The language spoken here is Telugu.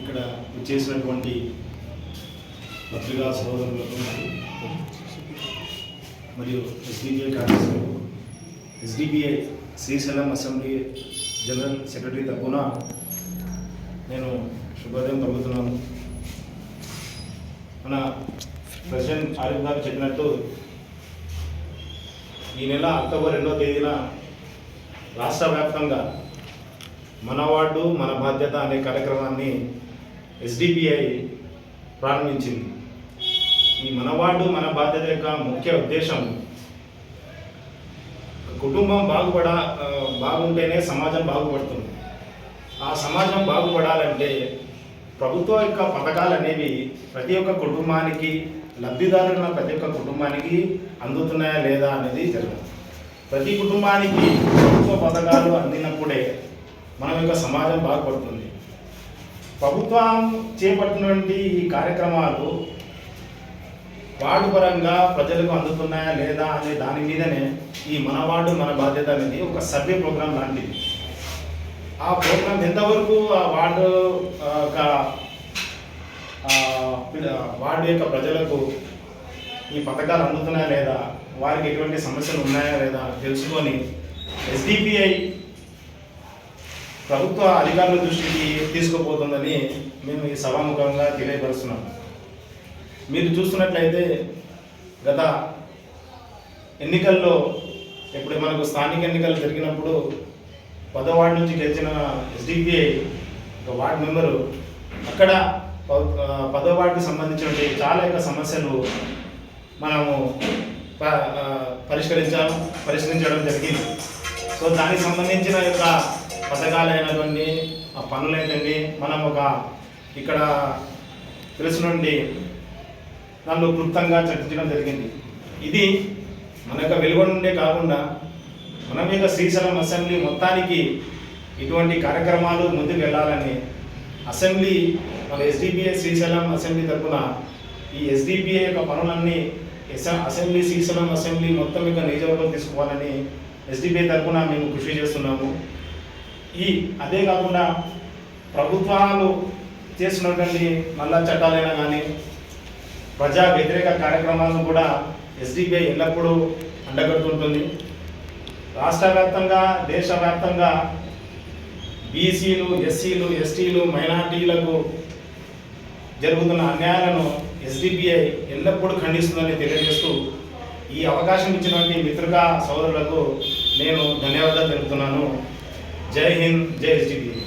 ఇక్కడ చేసినటువంటి పత్రికా సహోదరులకు మరియు SDBI కార్యదర్శులకు SDBI Srisailam assembly general secretary తరఫున నేను శుభోదయం పలుకుతున్నాను. మన ప్రెసిడెంట్ ఆరిఫ్ గారు చెప్పినట్టు ఈ నెల అక్టోబర్ రెండవ తేదీన రాష్ట్ర వ్యాప్తంగా మన వార్డు మన బాధ్యత అనే కార్యక్రమాన్ని ఎస్డిపిఐ ప్రారంభించింది. ఈ మనవాడు మన బాధ్యత యొక్క ముఖ్య ఉద్దేశం కుటుంబం బాగుపడ బాగుంటేనే సమాజం బాగుపడుతుంది. ఆ సమాజం బాగుపడాలంటే ప్రభుత్వ యొక్క పథకాలు అనేవి ప్రతి ఒక్క కుటుంబానికి లబ్ధిదారుల ప్రతి ఒక్క కుటుంబానికి అందుతున్నాయా లేదా అనేది జరగదు ప్రతి కుటుంబానికి ప్రభుత్వ పథకాలు అందినప్పుడే మన యొక్క సమాజం బాగుపడుతుంది. ప్రభుత్వం చేపట్టినటువంటి ఈ కార్యక్రమాలు వార్డు పరంగా ప్రజలకు అందుతున్నాయా లేదా అనే దాని మీదనే ఈ మన వార్డు మన బాధ్యత అనేది ఒక సర్వే ప్రోగ్రాం లాంటిది. ఆ ప్రోగ్రాం ఎంతవరకు ఆ వార్డు యొక్క వార్డు యొక్క ప్రజలకు ఈ పథకాలు అందుతున్నాయా లేదా వారికి ఎటువంటి సమస్యలు ఉన్నాయా లేదా తెలుసుకొని ఎస్డిపిఐ ప్రభుత్వ అధికారుల దృష్టికి తీసుకుపోతుందని మేము ఈ సభాముఖంగా తెలియపరుస్తున్నాం. మీరు చూస్తున్నట్లయితే గత ఎన్నికల్లో ఇప్పుడు మనకు స్థానిక ఎన్నికలు జరిగినప్పుడు పదో వార్డు నుంచి గెలిచిన ఎస్డిపిఐ ఒక వార్డు మెంబరు అక్కడ పదో వార్డుకి సంబంధించిన చాలా యొక్క సమస్యలు మనము ప- పరిష్కరించాము పరిష్కరించడం జరిగింది. సో దానికి సంబంధించిన యొక్క పథకాలైనటువంటి ఆ పనులైనటువంటి మనం ఒక ఇక్కడ తెలుసునండి నన్ను క్లుప్తంగా చర్చించడం జరిగింది. ఇది మన యొక్క వెలుగొండే కాకుండా మన యొక్క శ్రీశైలం అసెంబ్లీ మొత్తానికి ఇటువంటి కార్యక్రమాలు ముందుకు వెళ్ళాలని అసెంబ్లీ మన ఎస్డిపిఐ శ్రీశైలం అసెంబ్లీ తరఫున ఈ ఎస్డిపిఐ యొక్క పనులన్నీ ఎస్- అసెంబ్లీ శ్రీశైలం అసెంబ్లీ మొత్తం యొక్క నియోజకవర్గం తీసుకోవాలని ఎస్డిపిఐ తరఫున మేము కృషి చేస్తున్నాము. ఈ అదే కాకుండా ప్రభుత్వాలు చేస్తున్నటువంటి నల్ల చట్టాలైనా కానీ ప్రజా వ్యతిరేక కార్యక్రమాలను కూడా ఎస్డిపిఐ ఎల్లప్పుడూ అండగడుతుంటుంది. రాష్ట్ర వ్యాప్తంగా దేశవ్యాప్తంగా బీసీలు ఎస్సీలు ఎస్టీలు మైనార్టీలకు జరుగుతున్న అన్యాయాలను ఎస్డిపిఐ ఎల్లప్పుడూ ఖండిస్తుందని తెలియజేస్తూ ఈ అవకాశం ఇచ్చినటువంటి మిత్రుగా సోదరులకు నేను ధన్యవాదాలు తెలుపుతున్నాను. जय हिंद जय एस